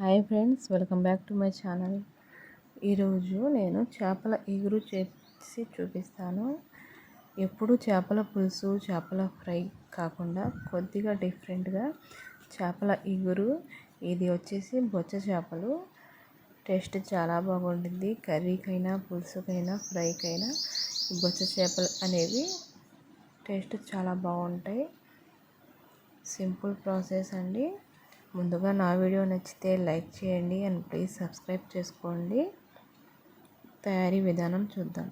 Hi friends welcome back to my channel. ఈరోజు నేను చేపల ఎగురు చేసి చూపిస్తాను. ఎప్పుడు చేపల పులుసు చేపల ఫ్రై కాకుండా కొద్దిగా డిఫరెంట్గా చేపల ఎగురు. ఇది వచ్చేసి బొచ్చ చేపలు. టేస్ట్ చాలా బాగుంటుంది. కర్రీకైనా పులుసుకైనా ఫ్రైకైనా బొచ్చ చేపలు అనేవి టేస్ట్ చాలా బాగుంటాయి. సింపుల్ ప్రాసెస్ అండి. ముందుగా నా వీడియో నచ్చితే లైక్ చేయండి అండ్ ప్లీజ్ సబ్స్క్రైబ్ చేసుకోండి. తయారీ విధానం చూద్దాం.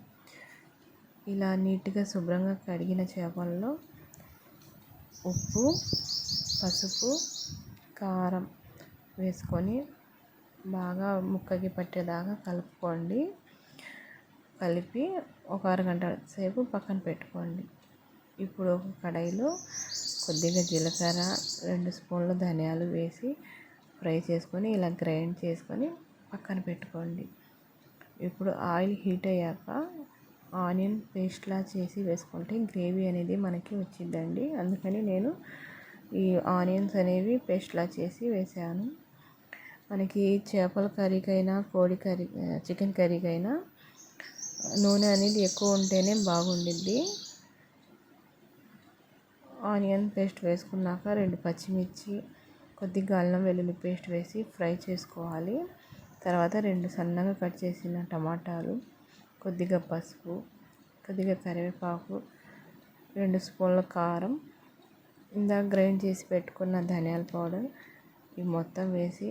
ఇలా నీట్గా శుభ్రంగా కడిగిన చేపల్లో ఉప్పు పసుపు కారం వేసుకొని బాగా ముక్కకి పట్టేదాకా కలుపుకోండి. కలిపి ఒక అరగంట సేపు పక్కన పెట్టుకోండి. ఇప్పుడు ఒక కడాయిలో కొద్దిగా జీలకర్ర రెండు స్పూన్లు ధనియాలు వేసి ఫ్రై చేసుకొని ఇలా గ్రైండ్ చేసుకొని పక్కన పెట్టుకోండి. ఇప్పుడు ఆయిల్ హీట్ అయ్యాక ఆనియన్ పేస్ట్లా చేసి వేసుకుంటే గ్రేవీ అనేది మనకి వచ్చిందండి అందుకని నేను ఈ ఆనియన్స్ అనేవి పేస్ట్లా చేసి వేసాను. మనకి చేపల కర్రీకైనా కోడి కర్రీ చికెన్ కర్రీకైనా నూనె అనేది ఎక్కువ ఉంటేనే బాగుండిద్ది. ఆనియన్ పేస్ట్ వేసుకున్నాక రెండు పచ్చిమిర్చి కొద్దిగా అల్లం వెల్లుల్లి పేస్ట్ వేసి ఫ్రై చేసుకోవాలి. తర్వాత రెండు సన్నగా కట్ చేసిన టమాటాలు కొద్దిగా పసుపు కొద్దిగా కరివేపాకు రెండు స్పూన్ల కారం ఇందాక గ్రైండ్ చేసి పెట్టుకున్న ధనియాల పౌడర్ ఇవి మొత్తం వేసి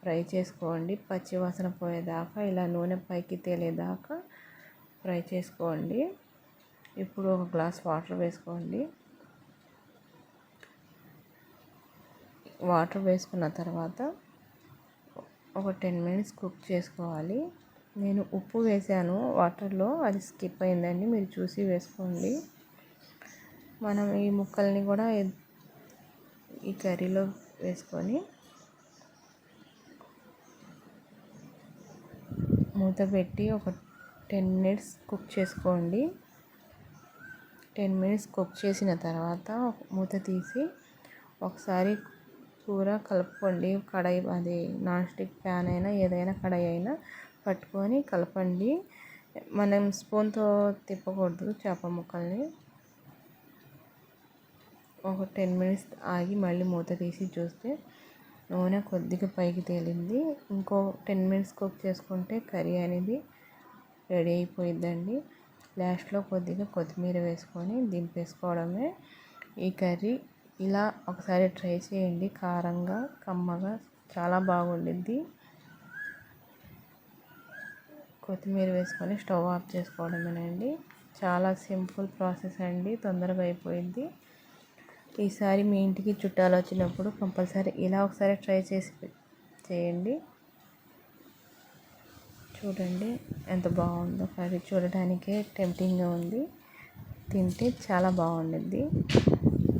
ఫ్రై చేసుకోండి. పచ్చి వాసన పోయేదాకా ఇలా నూనె పైకి తేలేదాకా ఫ్రై చేసుకోండి. ఇప్పుడు ఒక గ్లాస్ వాటర్ వేసుకోండి. వాటర్ వేసుకున్న తర్వాత ఒక టెన్ మినిట్స్ కుక్ చేసుకోవాలి. నేను ఉప్పు వేసాను వాటర్లో అది స్కిప్ అయిందండి మీరు చూసి వేసుకోండి. మనం ఈ ముక్కల్ని కూడా ఈ కర్రీలో వేసుకొని మూత పెట్టి ఒక టెన్ మినిట్స్ కుక్ చేసుకోండి. టెన్ మినిట్స్ కుక్ చేసిన తర్వాత మూత తీసి ఒకసారి కూర కలుపుకోండి. కడాయి అది నాన్ స్టిక్ ప్యాన్ అయినా ఏదైనా కడాయి అయినా పట్టుకొని కలపండి. మనం స్పూన్తో తిప్పకూడదు చేప ముక్కల్ని. ఒక టెన్ మినిట్స్ ఆగి మళ్ళీ మూత తీసి చూస్తే నూనె కొద్దిగా పైకి తేలింది. ఇంకో టెన్ మినిట్స్ కుక్ చేసుకుంటే కర్రీ అనేది రెడీ అయిపోయిద్దండి. లాస్ట్లో కొద్దిగా కొత్తిమీర వేసుకొని దింపేసుకోవడమే. ఈ కర్రీ ఇలా ఒకసారి ట్రై చేయండి. కారంగా కమ్మగా చాలా బాగుండిద్ది. కొత్తిమీర వేసుకొని స్టవ్ ఆఫ్ చేసుకోవడమేనండి. చాలా సింపుల్ ప్రాసెస్ అండి. తొందరగా అయిపోయింది ఈసారి మీ ఇంటికి చుట్టాలు వచ్చినప్పుడు కంపల్సరీ ఇలా ఒకసారి ట్రై చేసి చేయండి. చూడండి ఎంత బాగుందో. కర్రీ చూడటానికే టెంప్టింగ్గా ఉంది. తింటే చాలా బాగుండిద్ది.